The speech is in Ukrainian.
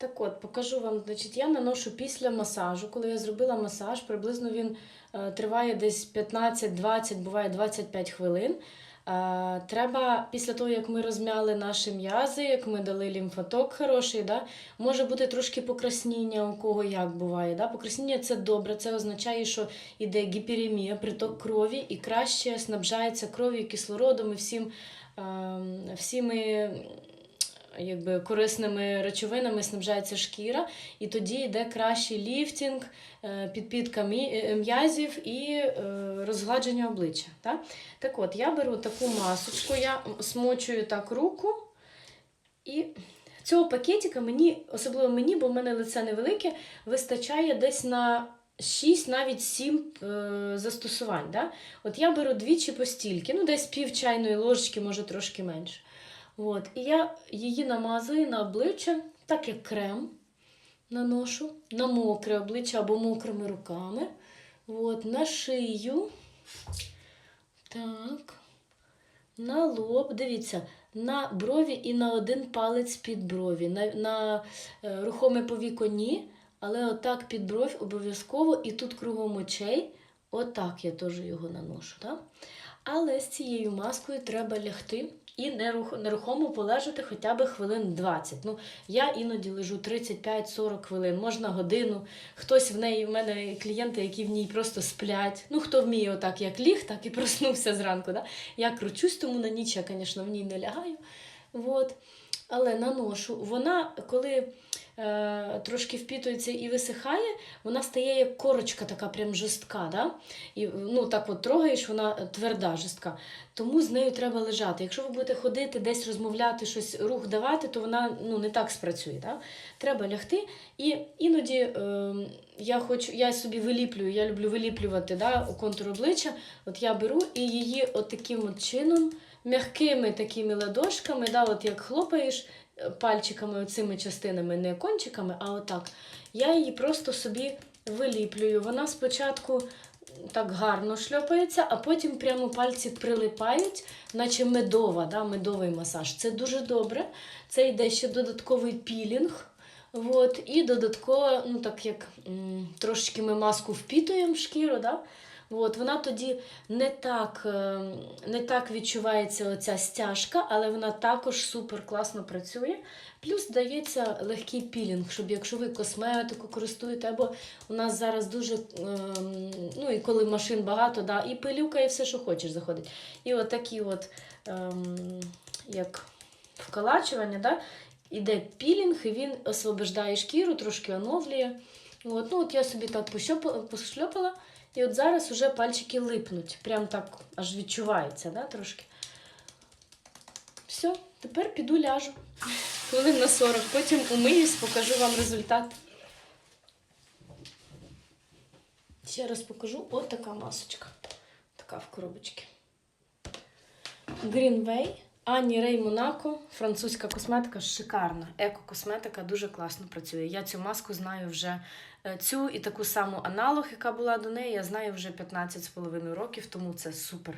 Так от, покажу вам, значить, я наношу після масажу. Коли я зробила масаж, приблизно він е, триває десь 15-20, буває 25 хвилин. Е, треба після того, як ми розм'яли наші м'язи, як ми дали лімфоток хороший, да, може бути трошки покрасніння, у кого як буває. Да? Покрасніння це добре, це означає, що йде гіперемія, приток крові і краще снабжається кров'ю, кислородом і всім, е, всіми якби, корисними речовинами снабжається шкіра, і тоді йде кращий ліфтінг, е, підпітка е, м'язів і е, розгладження обличчя. Так? так от, я беру таку масочку, я смочую так руку. І цього пакетика мені, особливо мені, бо в мене лице невелике, вистачає десь на 6, навіть 7 е, застосувань. Да? От я беру двічі по стільки, ну десь пів чайної ложечки, може трошки менше. От. І я її намазую на обличчя, так як крем наношу, на мокре обличчя або мокрими руками. От, на шию. Так. На лоб, дивіться, на брові і на один палець під брові. На, на е, рухоме повіко ні, але отак під бровь обов'язково і тут кругом очей. Отак я теж його наношу. Так? Але з цією маскою треба лягти і нерухомо полежати хоча б хвилин 20. Ну, я іноді лежу 35-40 хвилин, можна годину. Хтось в неї, в мене клієнти, які в ній просто сплять. Ну, хто вміє отак, як ліг, так і проснувся зранку. Да? Я кручусь, тому на ніч я, звісно, в ній не лягаю. От. Але наношу. Вона, коли трошки впітується і висихає, вона стає як корочка така прям жорстка. Да? І, ну, так от трогаєш, вона тверда, жорстка. Тому з нею треба лежати. Якщо ви будете ходити, десь розмовляти, щось рух давати, то вона ну, не так спрацює. Да? Треба лягти. І іноді е, я хочу, я собі виліплюю, я люблю виліплювати да, контур обличчя. От я беру і її от таким от чином, м'якими такими ладошками, да, от як хлопаєш е, пальчиками оцими частинами, не кончиками, а отак. Я її просто собі виліплюю. Вона спочатку так гарно шльопається, а потім прямо пальці прилипають, наче медова, да, медовий масаж. Це дуже добре. Це йде ще додатковий пілінг. От, і додатково, ну так як м, трошечки ми маску впітуємо в шкіру, да? От, вона тоді не так, е, не так відчувається оця стяжка, але вона також супер класно працює. Плюс дається легкий пілінг, щоб якщо ви косметику користуєте, або у нас зараз дуже, ем, ну і коли машин багато, да, і пилюка, і все, що хочеш, заходить. І от такі от, ем, як вколачування, да, іде пілінг, і він освобождає шкіру, трошки оновлює. От, ну, от я собі так пошльопала, і от зараз уже пальчики липнуть. Прям так аж відчувається, да, трошки. Все, тепер піду ляжу. Хвилин на 40, потім умиюсь, покажу вам результат. Ще раз покажу. От така масочка. Така в коробочці. Greenway, Ані Рей Монако, французька косметика, шикарна. Еко-косметика дуже класно працює. Я цю маску знаю вже е, цю і таку саму аналог, яка була до неї, я знаю вже 15,5 років, тому це супер.